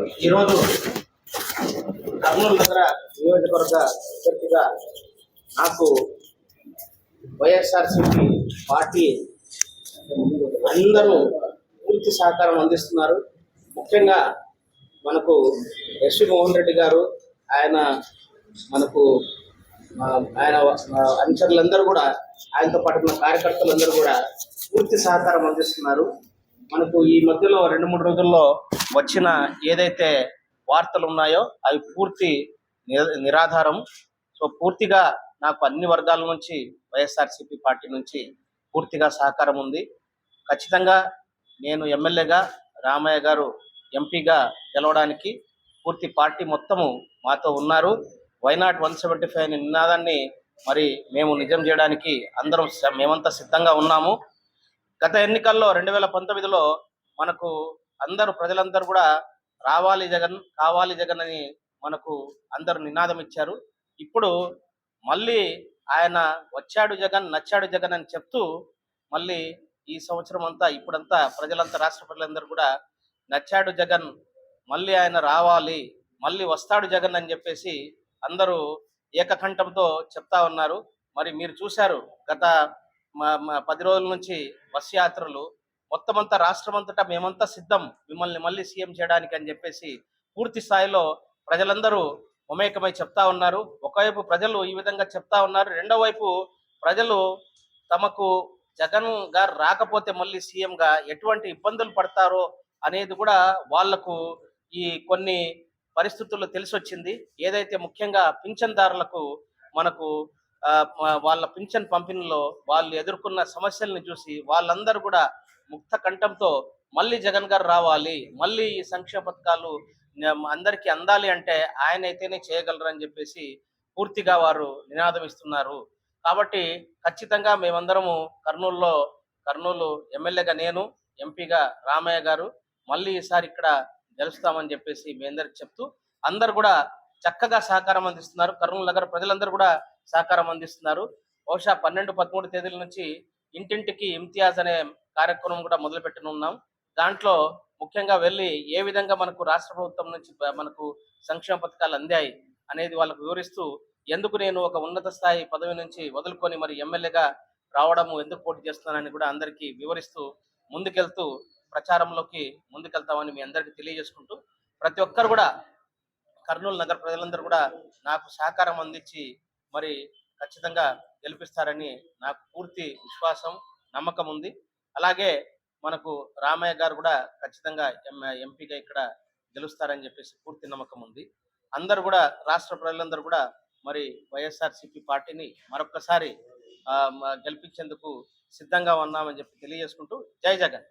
ఈరోజు కర్నూలు నగర నియోజకవర్గ అభ్యర్థిగా నాకు వైఎస్ఆర్సిపి పార్టీ అందరూ పూర్తి సహకారం అందిస్తున్నారు. ముఖ్యంగా మనకు ఎస్వి మోహన్ రెడ్డి గారు ఆయన మనకు ఆయన అనుచరులందరూ కూడా ఆయనతో పాటు ఉన్న కార్యకర్తలందరూ కూడా పూర్తి సహకారం అందిస్తున్నారు. మనకు ఈ మధ్యలో రెండు మూడు రోజుల్లో వచ్చిన ఏదైతే వార్తలు ఉన్నాయో అవి పూర్తి నిరాధారం. సో పూర్తిగా నాకు అన్ని వర్గాల నుంచి వైఎస్ఆర్సీపీ పార్టీ నుంచి పూర్తిగా సహకారం ఉంది. ఖచ్చితంగా నేను ఎమ్మెల్యేగా రామయ్య గారు ఎంపీగా గెలవడానికి పూర్తి పార్టీ మొత్తము మాతో ఉన్నారు. వైనాట్ వన్ సెవెంటీ ఫైవ్ నినాదాన్ని మరి మేము నిజం చేయడానికి అందరం మేమంతా సిద్ధంగా ఉన్నాము. గత ఎన్నికల్లో రెండు వేల పంతొమ్మిదిలో మనకు అందరూ ప్రజలందరూ కూడా రావాలి జగన్ కావాలి జగన్ అని మనకు అందరూ నినాదం ఇచ్చారు ఇప్పుడు మళ్ళీ ఆయన వచ్చాడు జగన్ నచ్చాడు జగన్ అని చెప్తూ మళ్ళీ ఈ సంవత్సరం అంతా ఇప్పుడంతా ప్రజలంతా రాష్ట్ర ప్రజలందరూ కూడా నచ్చాడు జగన్ మళ్ళీ ఆయన రావాలి మళ్ళీ వస్తాడు జగన్ అని చెప్పేసి అందరూ ఏకకంఠంతో చెప్తా ఉన్నారు. మరి మీరు చూశారు గత మా మా పది రోజుల నుంచి బస్ యాత్రలు. మొత్తం అంతా రాష్ట్రం అంతటా మేమంతా సిద్ధం. మిమ్మల్ని మళ్ళీ సీఎం చేయడానికి అని చెప్పేసి పూర్తి స్థాయిలో ప్రజలందరూ మమేకమై చెప్తా ఉన్నారు. ఒకవైపు ప్రజలు ఈ విధంగా చెప్తా ఉన్నారు. రెండో వైపు ప్రజలు తమకు జగన్ గారు రాకపోతే మళ్ళీ సీఎంగా ఎటువంటి ఇబ్బందులు పడతారో అనేది కూడా వాళ్ళకు ఈ కొన్ని పరిస్థితుల్లో తెలిసి వచ్చింది ఏదైతే ముఖ్యంగా పింఛన్దారులకు మనకు వాళ్ళ పింఛన్ పంపిణీలో వాళ్ళు ఎదుర్కొన్న సమస్యల్ని చూసి వాళ్ళందరూ కూడా ముక్త కంఠంతో మళ్ళీ జగన్ గారు రావాలి మళ్ళీ ఈ సంక్షేమ పథకాలు అందరికీ అందాలి అంటే ఆయన అయితేనే చేయగలరని చెప్పేసి పూర్తిగా వారు నినాదం ఇస్తున్నారు. కాబట్టి ఖచ్చితంగా మేమందరము కర్నూలులో కర్నూలు ఎమ్మెల్యేగా నేను ఎంపీగా రామయ్య గారు మళ్ళీ ఈసారి ఇక్కడ గెలుస్తామని చెప్పేసి మీ అందరికి చెప్తూ అందరు కూడా చక్కగా సహకారం అందిస్తున్నారు. కర్నూలు నగర ప్రజలందరూ కూడా సహకారం అందిస్తున్నారు. బహుశా పన్నెండు పదమూడు తేదీల నుంచి ఇంటింటికి ఇమ్తియాజ్ అనే కార్యక్రమం కూడా మొదలు పెట్టనున్నాం. దాంట్లో ముఖ్యంగా వెళ్ళి ఏ విధంగా మనకు రాష్ట్ర ప్రభుత్వం నుంచి మనకు సంక్షేమ పథకాలు అందాయి అనేది వాళ్ళకు వివరిస్తూ ఎందుకు నేను ఒక ఉన్నత స్థాయి పదవి నుంచి వదులుకొని మరి ఎమ్మెల్యేగా రావడము ఎందుకు పోటీ చేస్తున్నానని కూడా అందరికీ వివరిస్తూ ముందుకెళ్తూ ప్రచారంలోకి ముందుకెళ్తామని మీ అందరికీ తెలియజేసుకుంటూ ప్రతి ఒక్కరు కూడా కర్నూలు నగర ప్రజలందరూ కూడా నాకు సహకారం అందించి మరి ఖచ్చితంగా గెలిపిస్తారని నాకు పూర్తి విశ్వాసం నమ్మకం ఉంది. అలాగే మనకు రామయ్య గారు కూడా ఖచ్చితంగా ఎం ఎంపీగా ఇక్కడ గెలుస్తారని చెప్పేసి పూర్తి నమ్మకం ఉంది. అందరు కూడా రాష్ట్ర ప్రజలందరూ కూడా మరి వైఎస్ఆర్సీపీ పార్టీని మరొక్కసారి గెలిపించేందుకు సిద్ధంగా ఉన్నామని చెప్పి తెలియజేసుకుంటూ జై జగన్.